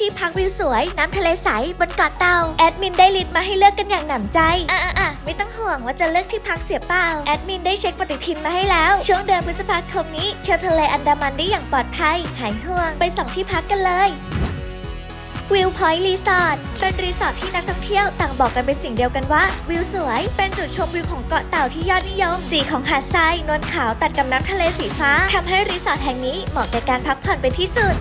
ที่พักวิวสวย น้ำทะเลใสบนเกาะเต่าแอดมินได้ลิสต์มาให้เลือกกันอย่างหนำใจอะอะอะไม่ต้องห่วงว่าจะเลือกที่พักเสียเปล่าแอดมินได้เช็คปฏิทินมาให้แล้ว ช่วงเดือนพฤษภาคมนี้เที่ยวทะเลอันดามันได้อย่างปลอดภัย หายห่วงไปสองที่พักกันเลยวิวพอยต์รีสอร์ทเป็นรีสอร์ทที่นักท่องเที่ยวต่างบอกกันเป็นสิ่งเดียวกันว่า วิวสวย เป็นจุดชมวิวของเกาะเต่าที่ยอดนิยม สีของหาดทรายนวลขาวตัดกับน้ำทะเลสีฟ้าทำให้รีสอร์ทแห่งนี้เหมาะแก่การพักผ่อนเป็นที่สุด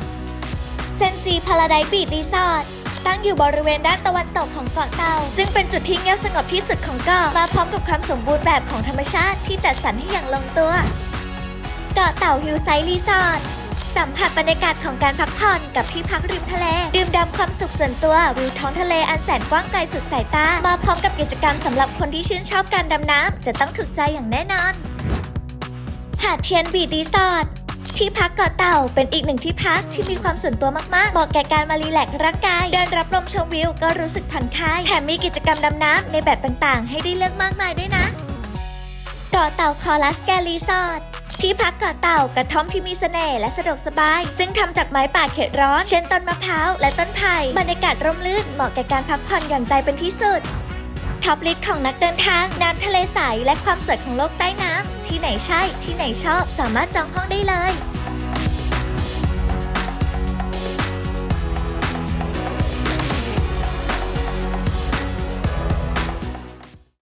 เซนซีพาราไดบีดรีสอร์ทตั้งอยู่บริเวณด้านตะวันตกของเกาะเต่า ซึ่งเป็นจุดที่เงียบสงบที่สุดของเกาะมาพร้อมกับความสมบูรณ์แบบของธรรมชาติที่จัดสรรให้อย่างลงตัว เกาะเต่าฮิลไซด์รีสอร์ทสัมผัสบรรยากาศของการพักผ่อนกับที่พักริมทะเล ดื่มด่ำความสุขส่วนตัววิวท้องทะเลอันแสนกว้างไกลสุดสายตามาพร้อมกับกิจกรรมสำหรับคนที่ชื่นชอบการดำน้ำจะต้องถูกใจอย่างแน่นอน หาดเทียนบีดรีสอร์ท ที่พักเกาะเต่าเป็นอีกหนึ่งที่พักที่มีความส่วนตัวมากๆเหมาะแก่การมารีแลกซ์ร่างกาย เดินรับลมชมวิวก็รู้สึกผ่อนคลายแถมมีกิจกรรมดำน้ำในแบบต่างๆ ให้ได้เลือกมากมายด้วยนะ เกาะเต่าคอลัสแกรีสอร์ทที่พักเกาะเต่ากระท่อมที่มีเสน่ห์และสะดวกสบาย ซึ่งทำจากไม้ป่าเขตร้อน เช่นต้นมะพร้าวและต้นไผ่บรรยากาศร่มรื่นเหมาะแก่การพักผ่อนหย่อนใจเป็นที่สุดท็อปลิสต์ของนักเดินทางน้ำทะเลใสและความสวยของโลกใต้น้ำ ที่ไหนใช่ ที่ไหนชอบ สามารถจองห้องได้เลย